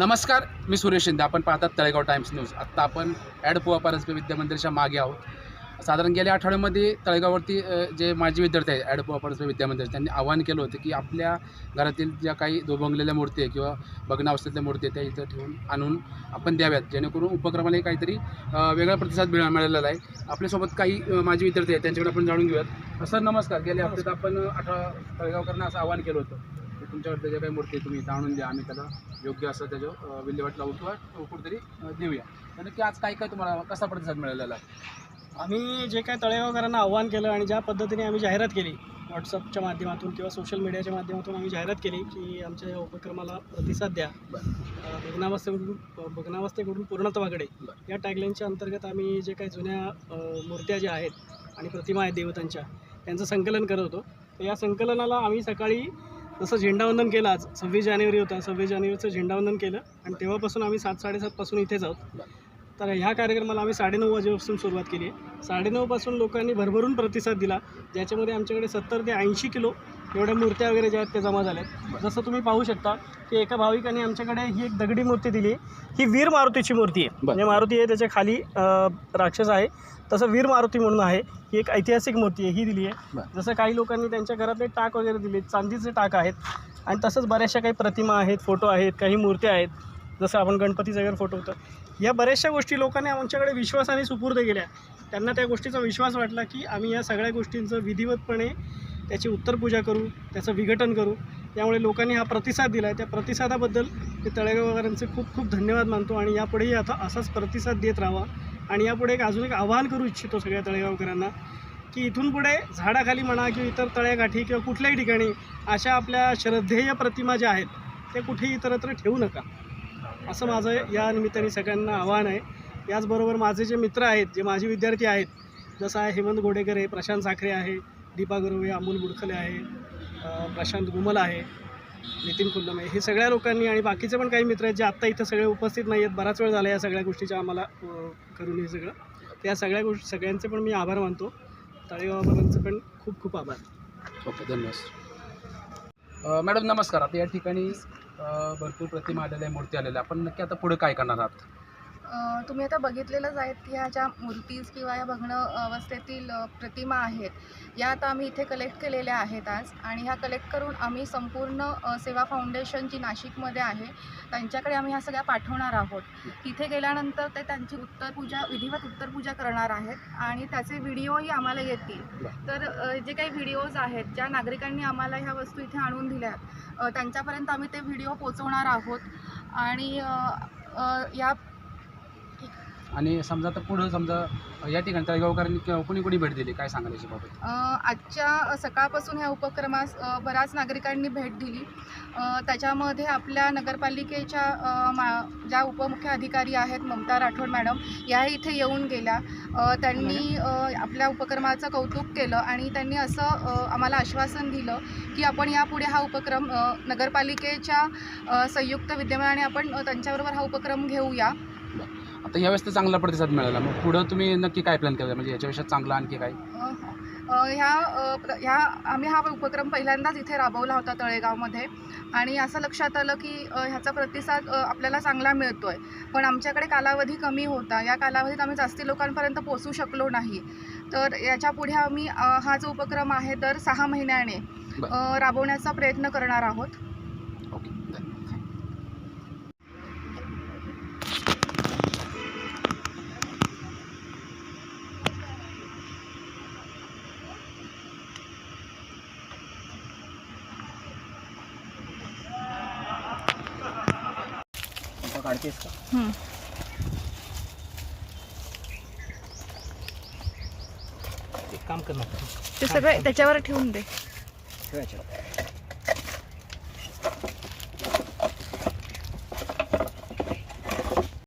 नमस्कार मी सुरेश शिंदे. आपण पाहतात तळेगाव टाइम्स न्यूज. आत्ता आपण ॲड पोवा परस्पर विद्यामंदिरच्या मागे आहोत. साधारण गेल्या आठवड्यामध्ये तळेगाववरती जे माजी विद्यार्थी आहेत ॲड पोवा परसबे विद्यामंदिर त्यांनी आवाहन केलं होतं की आपल्या घरातील ज्या काही दुभंगलेल्या मूर्ती आहे किंवा भग्नावस्थेतल्या मूर्ती आहे त्या इथं ठेवून आणून आपण द्याव्यात. जेणेकरून उपक्रमाला काहीतरी वेगळा प्रतिसाद मिळ मिळालेला आहे. आपल्यासोबत काही माजी विद्यार्थी आहेत त्यांच्याकडे आपण जाणून घेऊयात. सर नमस्कार. गेल्या हप्त्यात आपण अठरा तळेगावकरांना असं आवाहन केलं होतं. की तुमच्याकडे ज्या काही मूर्ती तुम्ही इथं आणून द्या आम्ही त्याला योग्य असं अ, विल्हेवाट लावू किंवा कुठेतरी देऊया. तर नक्की आज काय काय तुम्हाला कसा प्रतिसाद मिळालेला आहे? आम्ही जे काय तळेगावकरांना आव्हान केलं आणि ज्या पद्धतीने आम्ही जाहिरात केली व्हॉट्सअपच्या माध्यमातून किंवा सोशल मीडियाच्या माध्यमातून आम्ही जाहिरात केली की आमच्या या उपक्रमाला प्रतिसाद द्या. भग्नावस्थेकडून भग्नावस्थेकडून पूर्णत्वाकडे. या टॅगलाईनच्या अंतर्गत आम्ही जे काही जुन्या मूर्त्या ज्या आहेत आणि प्रतिमा आहेत देवतांच्या त्यांचं संकलन करत होतो. तर या संकलनाला आम्ही सकाळी जसं झेंडावंदन केलं आज सव्वीस जानेवारी होता सव्वीस जानेवारीचं झेंडावंदन केलं. आणि तेव्हापासून आम्ही सात साडेसातपासून इथेच आहोत. तर ह्या कार्यक्रमाला आम्ही साडेनऊ वाजेपासून सुरुवात केली आहे. साडेनऊपासून लोकांनी भरभरून प्रतिसाद दिला. ज्याच्यामध्ये आमच्याकडे सत्तर ते ऐंशी किलो एवढ्या मूर्त्या वगैरे ज्या आहेत त्या जमा झाल्या आहेत. जसं तुम्ही पाहू शकता की एका भाविकाने आमच्याकडे ही एक दगडी मूर्ती दिली. ही वीर मारुतीची मूर्ती आहे. म्हणजे मारुती आहे त्याच्याखाली राक्षस आहे. तसं वीर मारुती म्हणून आहे. ही एक ऐतिहासिक मूर्ती आहे. ही दिली आहे. जसं काही लोकांनी त्यांच्या घरातले टाक वगैरे दिले चांदीचे टाक आहेत. आणि तसंच बऱ्याचशा काही प्रतिमा आहेत फोटो आहेत काही मूर्त्या आहेत. जसं आपण गणपतीचं वगैरे फोटो होतं. या बऱ्याचशा गोष्टी लोकांनी आमच्याकडे विश्वासाने सुपूर्द केल्या. त्यांना त्या गोष्टीचा विश्वास वाटला की आम्ही या सगळ्या गोष्टींचं विधिवतपणे त्याची उत्तरपूजा करू त्याचं विघटन करू. त्यामुळे लोकांनी हा प्रतिसाद दिला आहे त्या प्रतिसादाबद्दल मी तळेगावकरांचे खूप खूप धन्यवाद मानतो आणि यापुढेही आता असाच प्रतिसाद देत राहावा. आणि यापुढे एक अजून एक आवाहन करू इच्छितो सगळ्या तळेगावकरांना की इथून पुढे झाडाखाली म्हणा किंवा इतर तळ्यागाठी किंवा कुठल्याही ठिकाणी अशा आपल्या श्रद्धेय प्रतिमा ज्या आहेत त्या कुठेही इतरत्र ठेवू नका. असं माझं या निमित्ताने सगळ्यांना आव्हान आहे. याचबरोबर माझे जे मित्र आहेत जे माझे विद्यार्थी आहेत जसं आहे हेमंत गोडेकर आहे प्रशांत साखरे आहे दीपा गुरवे अमोल बुडखले आहे प्रशांत गुमल आहे नितीन कुल्लम आहे हे सगळ्या लोकांनी आणि बाकीचे पण काही मित्र आहेत जे आत्ता इथं सगळे उपस्थित नाही आहेत. बराच वेळ झाला या सगळ्या गोष्टीच्या आम्हाला करून हे सगळं. त्या सगळ्या गोष्टी सगळ्यांचे पण मी आभार मानतो. तळेगावापर्यंतचं पण खूप खूप आभार. ओके धन्यवाद. मॅडम नमस्कार. आता या ठिकाणी भरपूर प्रतिमा आलेल्या आहे मूर्ती आलेल्या आपण नक्की आता पुढे काय करणार आहात? तुम्ही आता बघितलेलंच आहेत की ह्या ज्या मूर्तीज किंवा या भग्न अवस्थेतील प्रतिमा आहेत या आता आम्ही इथे कलेक्ट केलेल्या आहेत आज. आणि ह्या कलेक्ट करून आम्ही संपूर्ण सेवा फाउंडेशन जी नाशिकमध्ये आहे त्यांच्याकडे आम्ही ह्या सगळ्या पाठवणार आहोत. तिथे गेल्यानंतर ते त्यांची उत्तरपूजा विधिवत उत्तरपूजा करणार आहेत आणि त्याचे व्हिडिओही आम्हाला येतील. तर जे काही व्हिडिओज आहेत ज्या नागरिकांनी आम्हाला ह्या वस्तू इथे आणून दिल्या त्यांच्यापर्यंत आम्ही ते व्हिडिओ पोचवणार आहोत. आणि या आणि समजा आता पुढं समजा या ठिकाणी तळेगावकरांनी किंवा कोणी कोणी भेट दिली? काय सांगाल याच्याबाबत? अ, आजच्या सकाळपासून ह्या उपक्रमास अ, बऱ्याच नागरिकांनी भेट दिली. अ, त्याच्यामध्ये आपल्या नगरपालिकेच्या अ, मा ज्या उपमुख्य अधिकारी आहेत ममता राठोड मॅडम या इथे येऊन गेल्या. अ, त्यांनी अ, आपल्या उपक्रमाचं कौतुक केलं आणि त्यांनी असं अ, आम्हाला आश्वासन दिलं की आपण यापुढे हा उपक्रम अ, नगरपालिकेच्या अ, संयुक्त विद्यमानाने आपण अ, त्यांच्याबरोबर हा उपक्रम घेऊया. आता यावेळेस तर चांगला प्रतिसाद मिळाला. मग पुढं तुम्ही नक्की काय प्लॅन केला म्हणजे याच्यापेक्षा चांगला आणखी काय? ह्या ह्या आम्ही हा उपक्रम पहिल्यांदाच इथे राबवला होता तळेगावमध्ये. आणि असं लक्षात आलं की ह्याचा प्रतिसाद आपल्याला चांगला मिळतो आहे पण आमच्याकडे कालावधी कमी होता. या कालावधीत आम्ही जास्ती लोकांपर्यंत पोचू शकलो नाही. तर याच्यापुढे आम्ही हा जो उपक्रम आहे दर सहा महिन्याने राबवण्याचा प्रयत्न करणार आहोत. ओके. धन्यवाद. काढतेस का? एक काम कर ना. ते सगळे त्याच्यावर ठेवून दे. ठेवायचं.